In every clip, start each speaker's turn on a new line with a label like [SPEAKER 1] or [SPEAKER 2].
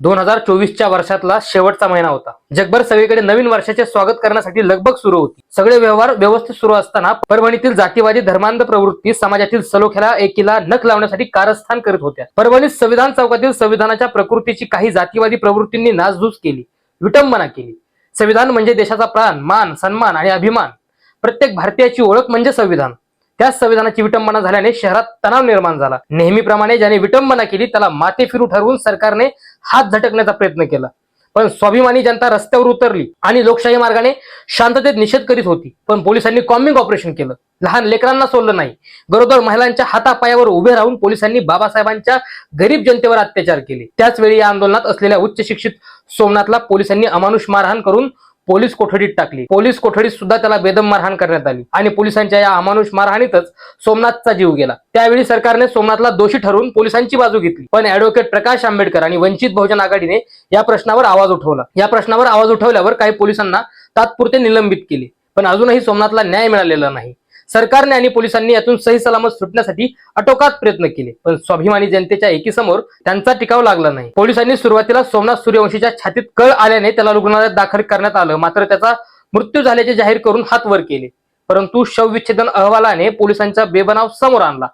[SPEAKER 1] दोन हजार चोवीसच्या वर्षातला शेवटचा महिना होता. जगभर सगळीकडे नवीन वर्षाचे स्वागत करण्यासाठी लगबग सुरू होती. सगळे व्यवहार व्यवस्थित सुरू असताना परभणीतील जातीवादी धर्मांध प्रवृत्ती समाजातील सलोख्याला एकीला नख लावण्यासाठी कारस्थान करत होत्या. परभणीत संविधान चौकातील संविधानाच्या प्रकृतीची काही जातीवादी प्रवृत्तींनी नासधूस केली विटंबना केली. संविधान म्हणजे देशाचा प्राण मान सन्मान आणि अभिमान. प्रत्येक भारतीयाची ओळख म्हणजे संविधान. त्याच संविधानाची विटंबना झाल्याने शहरात तणाव निर्माण झाला. नेहमीप्रमाणे ज्याने विटंबना केली त्याला माते फिरू ठरवून सरकारने हात झटकण्याचा प्रयत्न केला. पण स्वाभिमानी जनता रस्त्यावर उतरली आणि लोकशाही मार्गाने शांततेत निषेध करीत होती. पण पोलिसांनी कॉम्बिंग ऑपरेशन केलं. लहान लेकरांना सोडलं नाही. गरोदर महिलांच्या हातापायावर उभे राहून पोलिसांनी बाबासाहेबांच्या गरीब जनतेवर अत्याचार केले. त्याचवेळी या आंदोलनात असलेल्या उच्च शिक्षित सोमनाथला पोलिसांनी अमानुष मारहाण करून पोलीस कोठडीत टाकली. पोलीस कोठडीत सुद्धा त्याला बेदम मारहाण करण्यात आली. आणि पोलिसांच्या या अमानुष मारहाणीतच सोमनाथचा जीव गेला. त्यावेळी सरकारने सोमनाथला दोषी ठरवून पोलिसांची बाजू घेतली. पण ऍडव्होकेट प्रकाश आंबेडकर आणि वंचित बहुजन आघाडीने या प्रश्नावर आवाज उठवला. या प्रश्नावर आवाज उठवल्यावर काही पोलिसांना तात्पुरते निलंबित केले. पण अजूनही सोमनाथला न्याय मिळालेला नाही. सरकारने आणि पोलिसांनी यातून सही सलामत सुटण्यासाठी अटोकात प्रयत्न केले. पण स्वाभिमानी जनतेच्या एकीसमोर त्यांचा टिकाव लागला नाही. पोलिसांनी सुरुवातीला सोमनाथ सूर्यवंशीच्या छातीत कळ आल्याने त्याला रुग्णालयात दाखल करण्यात आलं. मात्र त्याचा मृत्यू झाल्याचे जाहीर करून हात वर केले. परंतु शवविच्छेदन अहवालाने पोलिसांचा बेबनाव समोर आणला.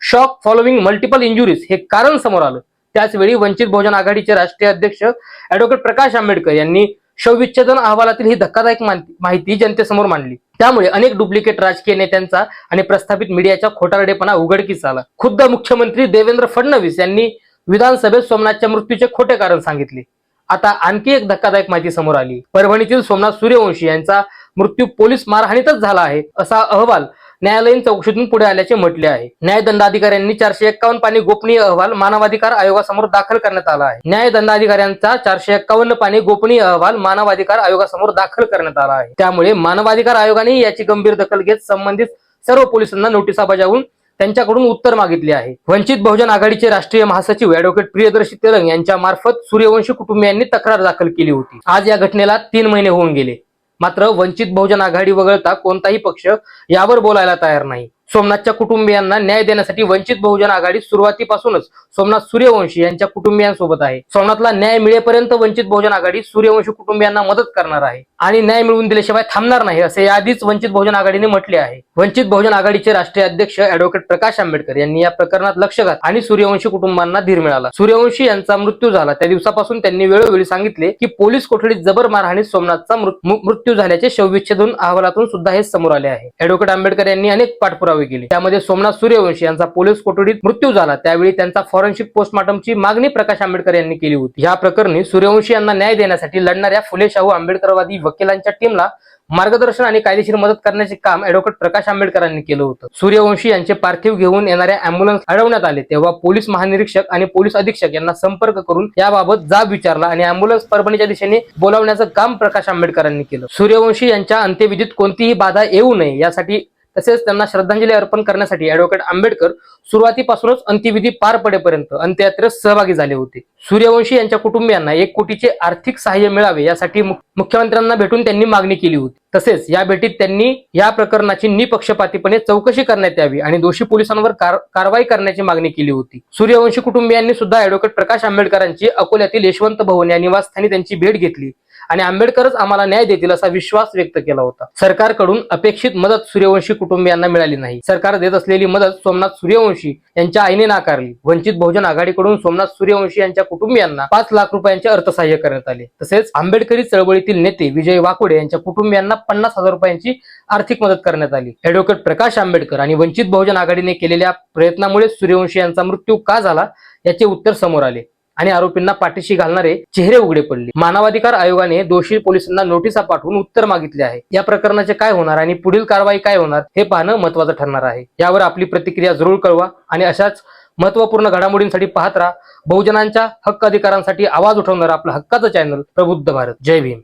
[SPEAKER 1] शॉक फॉलोविंग मल्टिपल इंजुरीज हे कारण समोर आलं. त्याचवेळी वंचित बहुजन आघाडीचे राष्ट्रीय अध्यक्ष अॅडव्होकेट प्रकाश आंबेडकर यांनी शवविच्छेदन अहवालातील ही धक्कादायक माहिती जनतेसमोर मांडली. त्यामुळे अनेक डुप्लिकेट राजकीय नेत्यांचा आणि प्रस्थापित मीडियाचा खोटारडेपणा उघडकीस आला. खुद्द मुख्यमंत्री देवेंद्र फडणवीस यांनी विधानसभेत सोमनाथच्या मृत्यूचे खोटे कारण सांगितले. आता आणखी एक धक्कादायक माहिती समोर आली. परभणीतील सोमनाथ सूर्यवंशी यांचा मृत्यू पोलीस मारहाणीतच झाला आहे असा अहवाल न्यायालयीन चौकशीतून पुढे आल्याचे म्हटले आहे. न्यायदंडाधिकाऱ्यांनी चारशे एक्कावन्न पाणी गोपनीय अहवाल मानवाधिकार आयोगासमोर दाखल करण्यात आला आहे. न्यायदंडाधिकाऱ्यांचा चारशे एक्कावन्न पाणी गोपनीय अहवाल मानवाधिकार आयोगासमोर दाखल करण्यात आला आहे. त्यामुळे मानवाधिकार आयोगाने याची गंभीर दखल घेत संबंधित सर्व पोलिसांना नोटिसा बजावून त्यांच्याकडून उत्तर मागितले आहे. वंचित बहुजन आघाडीचे राष्ट्रीय महासचिव अॅडव्होकेट प्रियदर्शी तेलंग यांच्या मार्फत सूर्यवंशी कुटुंबियांनी तक्रार दाखल केली होती. आज या घटनेला तीन महिने होऊन गेले. मात्र वंचित बहुजन आघाडी वगळता कोणताही पक्ष यावर बोलायला तयार नाही. सोमनाथच्या कुटुंबियांना न्याय देण्यासाठी वंचित बहुजन आघाडी सुरुवातीपासूनच सोमनाथ सूर्यवंशी यांच्या कुटुंबियांसोबत आहे. सोमनाथला न्याय मिळेपर्यंत वंचित बहुजन आघाडी सूर्यवंशी कुटुंबियांना मदत करणार आहे. आणि न्याय मिळवून दिल्याशिवाय थांबणार नाही असे याआधीच वंचित बहुजन आघाडीने म्हटले आहे. वंचित बहुजन आघाडीचे राष्ट्रीय अध्यक्ष अॅडव्होकेट प्रकाश आंबेडकर यांनी या प्रकरणात लक्ष घात आणि सूर्यवंशी कुटुंबांना धीर मिळाला. सूर्यवंशी यांचा मृत्यू झाला. त्या दिवसापासून त्यांनी वेळोवेळी सांगितले की पोलीस कोठडीत जबर मारहाणीत सोमनाथचा मृत्यू झाल्याचे शवविच्छेदन अहवालातून सुद्धा हे समोर आले आहे. अॅडव्होकेट आंबेडकर यांनी अनेक पाठपुरावे केले. त्यामध्ये सोमनाथ सूर्यवंशी यांचा पोलीस कोठडीत मृत्यू झाला. त्यावेळी त्यांचा फॉरेन्सिक पोस्टमार्टमची मागणी प्रकाश आंबेडकर यांनी केली होती. या प्रकरणी सूर्यवंशी यांना न्याय देण्यासाठी लढणाऱ्या फुले शाहू आंबेडकरवादी वकिलांच्या टीमला मार्गदर्शन आणि कायदेशीर मदत करण्याचे काम ऍडव्होकेट प्रकाश आंबेडकरांनी केलं होतं. सूर्यवंशी यांचे पार्थिव घेऊन येणाऱ्या अँब्युलन्स अडवण्यात आले. तेव्हा पोलीस महानिरीक्षक आणि पोलीस अधीक्षक यांना संपर्क करून याबाबत जाब विचारला आणि अँब्युलन्स परभणीच्या दिशेने बोलावण्याचं काम प्रकाश आंबेडकरांनी केलं. सूर्यवंशी यांच्या अंत्यविधीत कोणतीही बाधा येऊ नये यासाठी तसेच त्यांना श्रद्धांजली अर्पण करण्यासाठी अॅडव्होकेट आंबेडकर सुरुवातीपासूनच अंत्यविधी पार पडेपर्यंत अंत्ययात्रेत सहभागी झाले होते. सूर्यवंशी यांच्या कुटुंबियांना एक कोटीचे आर्थिक सहाय्य मिळावे यासाठी मुख्यमंत्र्यांना भेटून त्यांनी मागणी केली होती. तसेच या भेटीत त्यांनी या प्रकरणाची निपक्षपातीपणे चौकशी करण्यात यावी आणि दोषी पोलिसांवर कार- कारवाई करण्याची मागणी केली होती. सूर्यवंशी कुटुंबियांनी सुद्धा अॅडव्होकेट प्रकाश आंबेडकरांची अकोल्यातील यशवंत भवन या निवासस्थानी त्यांची भेट घेतली. आणि आंबेडकरच आम्हाला न्याय देतील असा विश्वास व्यक्त केला होता. सरकारकडून अपेक्षित मदत सूर्यवंशी कुटुंबियांना मिळाली नाही. सरकार देत असलेली मदत सोमनाथ सूर्यवंशी यांच्या आईने नाकारली. वंचित बहुजन आघाडीकडून सोमनाथ सूर्यवंशी यांच्या कुटुंबियांना पाच लाख रुपयांचे अर्थसहाय्य करण्यात आले. तसेच आंबेडकरी चळवळीतील नेते विजय वाकुडे यांच्या कुटुंबियांना पन्नास हजार रुपयांची आर्थिक मदत करण्यात आली. ऍडव्होकेट प्रकाश आंबेडकर आणि वंचित बहुजन आघाडीने केलेल्या प्रयत्नामुळे सूर्यवंशी यांचा मृत्यू का झाला याचे उत्तर समोर आले. आणि आरोपींना पाठीशी घालणारे चेहरे उघडे पडले. मानवाधिकार आयोगाने दोषी पोलिसांना नोटिसा पाठवून उत्तर मागितले आहे. या प्रकरणाचे काय होणार आणि पुढील कारवाई काय होणार हे पाहणं महत्वाचं ठरणार आहे. यावर आपली प्रतिक्रिया जरूर कळवा आणि अशाच महत्त्वपूर्ण घडामोडींसाठी पाहत राहा. बहुजनांच्या हक्क अधिकारांसाठी आवाज उठवणारा आपलं हक्काचं चॅनल प्रबुद्ध भारत. जय भीम.